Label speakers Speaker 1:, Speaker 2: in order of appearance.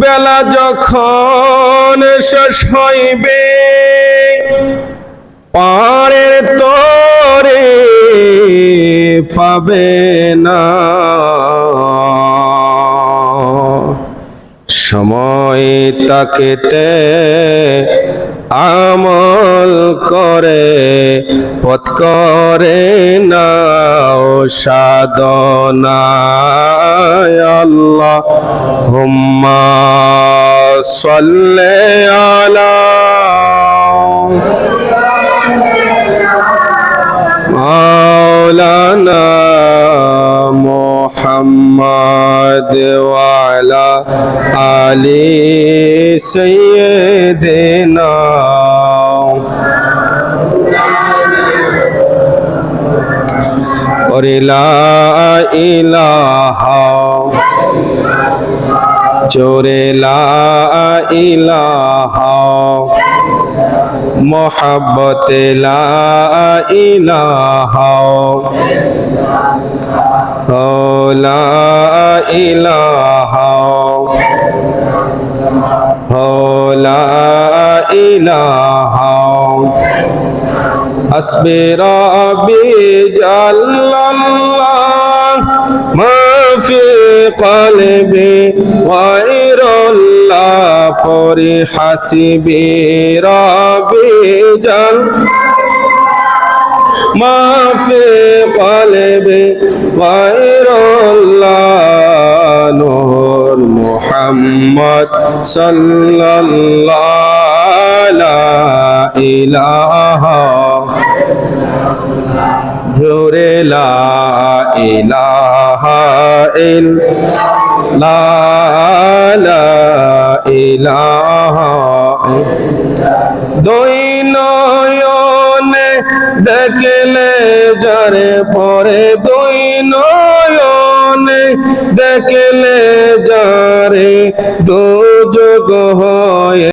Speaker 1: বেলা যখন শেষ হইবে পারের তরে পাবে না। তাকেতে আমল করে পথ করে না সাধনায় আল্লাহ হুম্মা সল্লে আলা মাওলানা মোহাম্মদ محمد وعلى آل سيدنا اور لا الہ چورے لا الہ محبت لا الہ لا ইলাহা লা ইলাহা হাসবি রাব্বি জাল্লাল্লাহ মা ফি কলবি গায়রুল্লাহ, পরে হাসবি রাব্বি জাল মা মোহাম্মদ সাল্লাল্লাহ ইলাহা জোরে লা ইলাহা ইল লা লা ইলাহা দুই নয়নে দেখলে যারে পরে দুই নয়ন দেখলে যারে দু যোগ হয়।